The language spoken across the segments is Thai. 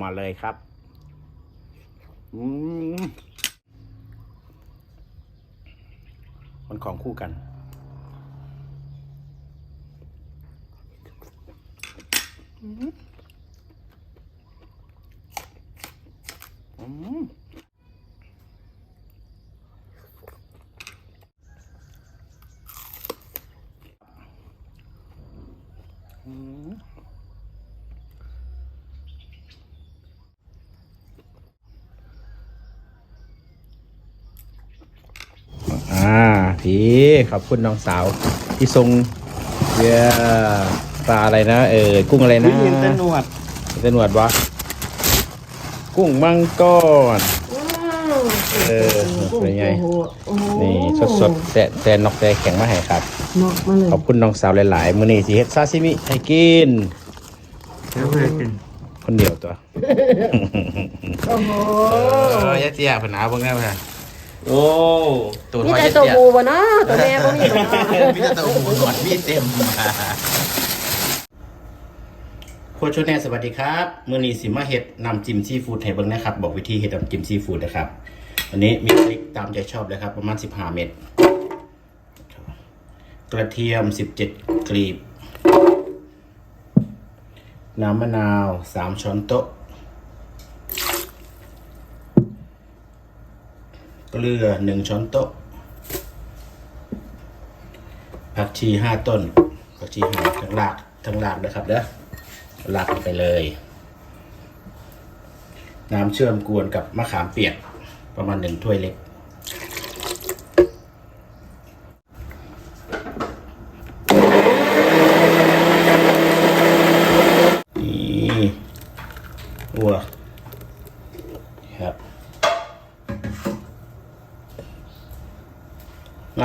มาเลยครับอืมมันของคู่กันอืมอืม อ่า พี่ขอบคุณน้องสาวที่ทรงเรือปลาอะไรนะเออกุ้งอะไรนะเห็นแต่หนวดเส้นหนวดวะกุ้งมังกรเออเป็นไงโอ้โหโอ้โหนี่สดสดๆแซะแซนนอกแซะแข็งมาให้ครับนกมาเลยขอบคุณน้องสาวหลาย ๆ มื้อนี้สิเฮ็ดซาซิมิให้กินแล้วเพื่อนกินคนเดียวตัวโอ้โหเออยะเจียเพิ่นหาเบิ่งได้บ่ โอ้ตูดนี่ว่าแต่ยะตัวเจียบูบ่เนาะตัวแม่บ่มีบ่เนาะ มีแต่ตัวหูหนวดมีเต็มมาครัวชนแนสวัสดีครับมื้อนี้สิมาเฮ็ดน้ำจิ้มซีฟู้ดให้เบิ่งนะครับ บอกวิธีเฮ็ดน้ำจิ้มซีฟู้ดนะครับอันนี้มีพริกตามใจชอบเลยครับ ประมาณ 15 เม็ดกระเทียม 17 กลีบ น้ำมะนาว 3 ช้อนโต๊ะ เกลือ1ช้อนโต๊ะ ผักชีห้าต้น ผักชีหั่นทั้งรากทั้งรากนะครับเด้อรากไปเลย น้ำเชื่อมกวนกับมะขามเปียกประมาณหนึ่งถ้วยเล็ก นี่วัวครับ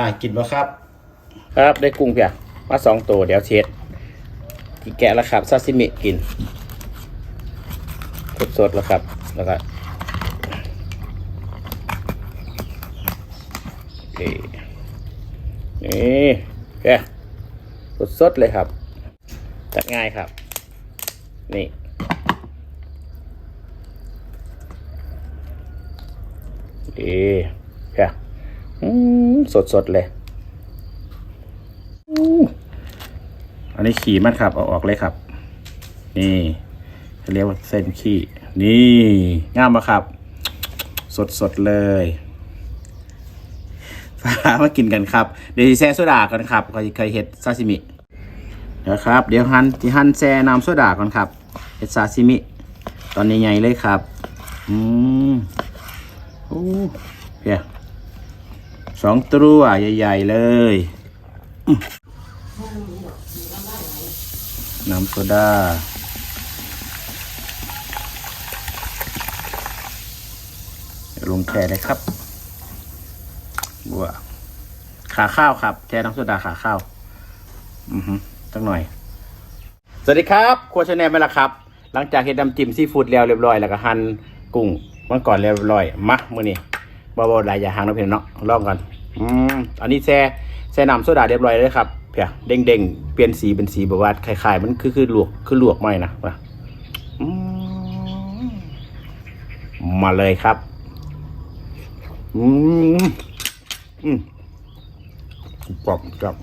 น่ากินปะครับ ครับได้กุ้งเพียมาสองตัวเดี๋ยวเช็ดที่แกะแล้วครับซาซิมิกินสดๆแล้วครับ แล้วก็คนี่แกะสดๆเลยครับ ตัดง่ายครับ นี่โอเคแกะอืมสดเลยอันนี้ขี่มันครับเอาออกเลยครับ นี่เขาเรียกว่าเส้นขี้ นี่งามมาครับ สดสดเลยฟ้ามากินกันครับ เดี๋ยวแซ่โซดากันครับเคยเคยเห็ดซาซิมิเดี๋ยวครับ เดี๋ยวหันที่หันแซ่น้ำโซดาก่อนครับเห็ดซาซิมิ ตอนใหญ่ๆเลยครับ อืมโอ้เพีย สองตัวใหญ่ ๆ เลยน้ำโซดาลงแช่เลยครับบัวขาข้าวครับแช่น้ำโซดาขาข้าว อือฮึสักหน่อย สวัสดีครับครัวชาแนลไปละครับ หลังจากเฮ็ดน้ำจิ้มซีฟู้ดแล้วเรียบร้อย แล้วก็หั่นกุ้งมันก่อนเรียบร้อยมามื้อนี้ บ่บ่หลายอย่างหางเนาะเพี่นเนาะลองกันอืมอันนี้แช่แช่น้ำโซดาเรียบร้อยเลยครับเพียเด้งๆเปลี่ยนสีเป็นสีแบบว่าคล้ายๆมันคือคือลวกคือลวกไหมนะว่ะอืมมาเลยครับอืมอืมกรอบกรอบ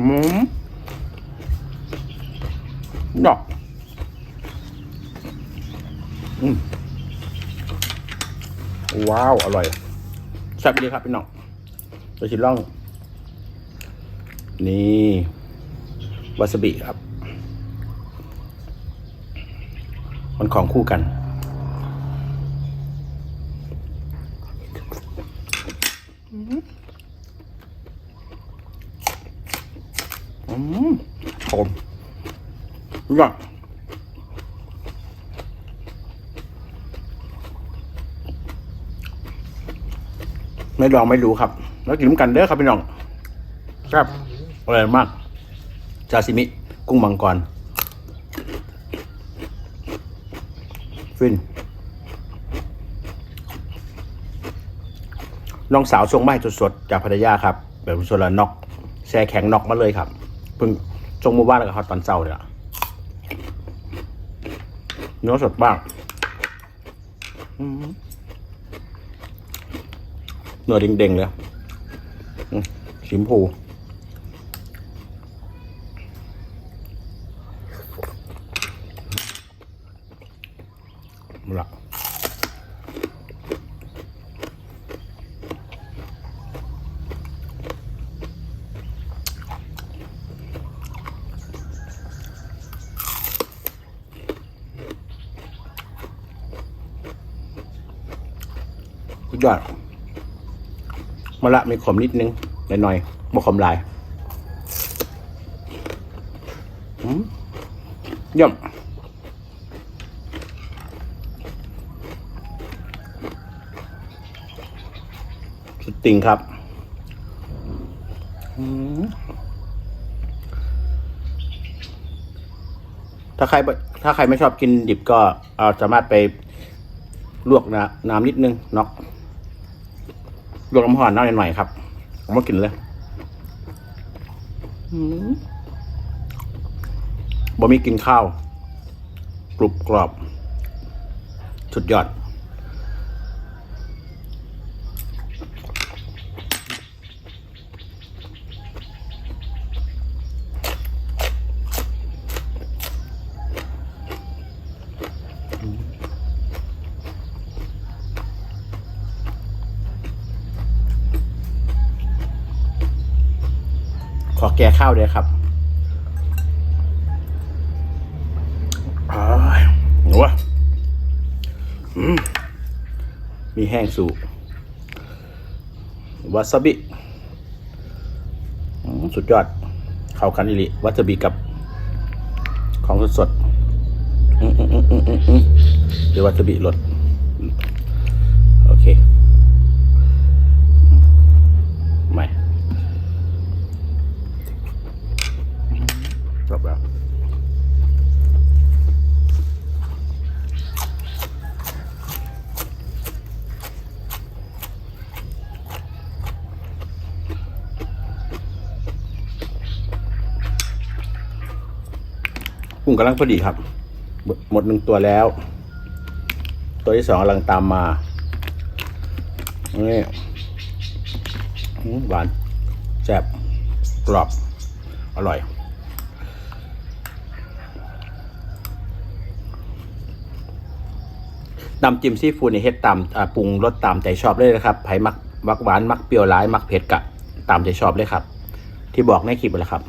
อืมดอกอืม ว้าว อร่อยแซ่บดีครับพี่น้องไปชิมล่อง นี่วาซาบิครับ มันของคู่กัน อืมหอมอร่อย ไม่ลองไม่รู้ครับ แล้วกินน้ำกันเด้อครับพี่น้องครับอร่อยมากซาซิมิ กุ้งมังกรฟินน้องสาวส่งมาให้สดๆจากพัทยาครับ แบบสดละน็อกแช่แข็งน็อกมาเลยครับเพิ่งส่งมู่บ้านแล้วก็ฮอตตอนเช้าเนี่ยเนื้อสดบ้าง อืม เนื้อเด้งๆเลยชิมพูละสุดยอด มะละมีขมนิดนึงหน่อยๆบ่ขมลายอืมเยี่ยมสุดติงครับอืมถ้าใครถ้าใครไม่ชอบกินดิบก็เอาสามารถไปลวกน้ำน้ำนิดนึงเนาะ ลวกน้ำห่อนน้ำหน่อยๆครับผมมากินเลยอืมบ่มีกินข้าวกรุบกรอบ สุดยอด อแก่ข้าวด้วยครับอ้ายหนูวะอืมมีแห้งสูวาซาบิอืมสุดยอด เข้ากันอีหลิวาซาบิกับ ของสดๆอืมอืมอืมอืมอืมอืมเดี๋ยววาซาบิลด โอเค กุ้งกำลังพอดีครับ หมดหนึ่งตัวแล้ว ตัวที่สองกำลังตามมานี่หวานแซ่บกรอบ อร่อย น้ำจิ้มซีฟู้ดนี่เฮ็ดตามปรุงรสตามใจชอบเลยนะครับไผมักมักหวาน มักเปรี้ยวร้าย มักเผ็ดกะ ตามใจชอบเลยครับ ที่บอกในคลิปเลยครับ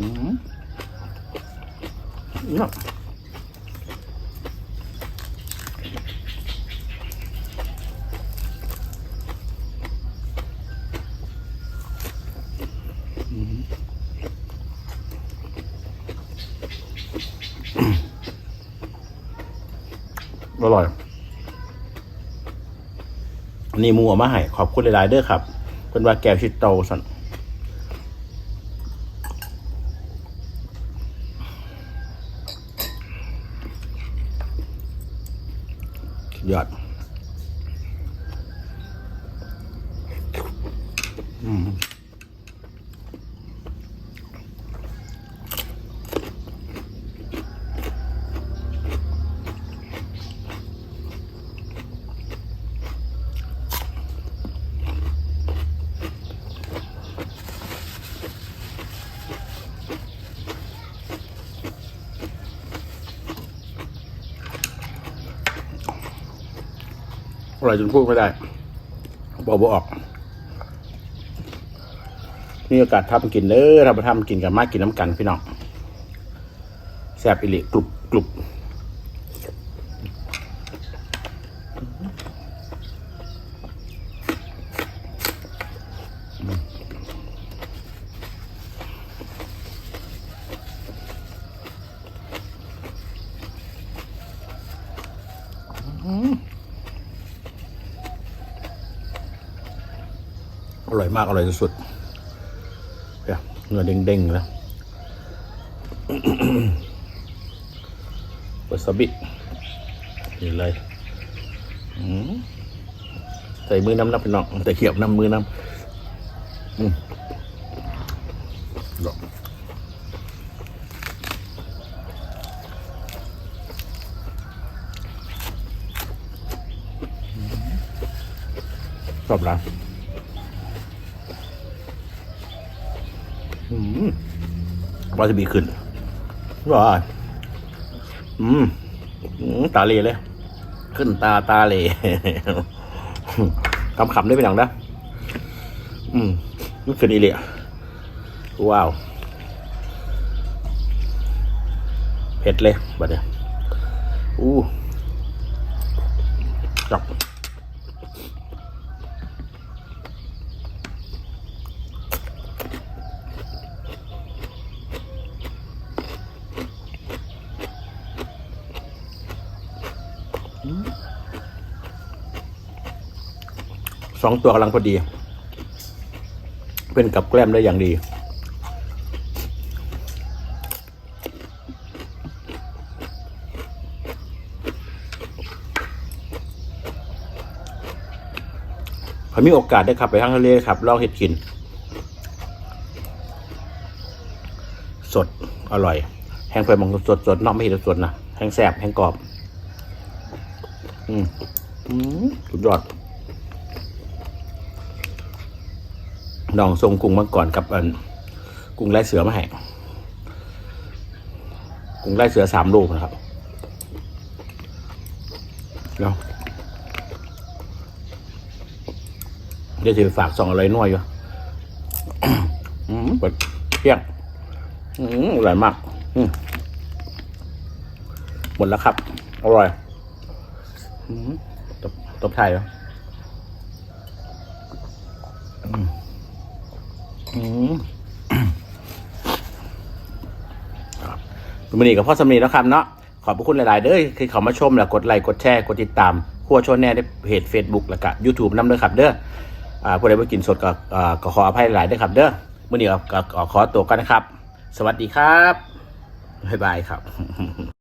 อืมเนาะ อร่อยอันนี่มูเอามาให้ขอบคุณหลายๆเด้อครับเป็นว่าแก้วชิดโตสันยอดอืม ร่อยจนพูดไม่ได้บอกบอกออกมีโอกาสทำกินเด้อทำมาทำกินกันมากกินน้ำกันพี่น้องแซ่บอิลิกรุบกรุบอ ร่อยมาก อร่อยสุดๆเนี่ยเนื้อเด้งๆแล้ววาซาบินี่เลยใส่มือน้ำนับเป็นนองแต่เขียบน้ำมือน้ำอืมดอกชอบร้านอืม วาซาบิขึ้นว้าอืมอืมตาเลเลย ขึ้นตาตาเลคำขำได้เป็นอย่างนะอืมนี่ขึ้นอีเลียว้าว เผ็ดเลยบัดเนี้ยอู้จับ สองตัวกำลังพอดี เป็นกับแกล้มได้อย่างดี ผมมีโอกาสได้ขับไปทางทะเลครับลองเห็ดกิน สดอร่อย แห้งไปมองสดสดนอกไม่เห็นสดนะแห้งแสบแห้งกรอบ อืมอืมสุดยอด น้องทรงกรุงมาก่อนกับอันกรุงไล่เสือมาให้กรุงไล่เสือสามลูกนะครับเนาะเดี๋ยวจะฝากสองอะไรน้อยอยู่เปิดเที่ยงอร่อยมากหมดแล้วครับ อร่อยตบตบไทยเหรออืมอื มครับวันนี้กับพ่อสำนีแล้วครับเนาะขอบพระคุณหลาย ๆ เด้อคือเขามาชมแล้วกดไลค์กดแชร์กดติดตามขั้วชนแน่ได้เพจ Facebook แล้วก็ YouTube นำเด้อครับ เด้ออ่าผู้ใดไปกินสดก็อ่าก็ขออภัยหลายด้วยครับ เด้อมื่อนี้ก็ก็ก็ขอตัวกันนะครับ สวัสดีครับบ๊ายบายครับ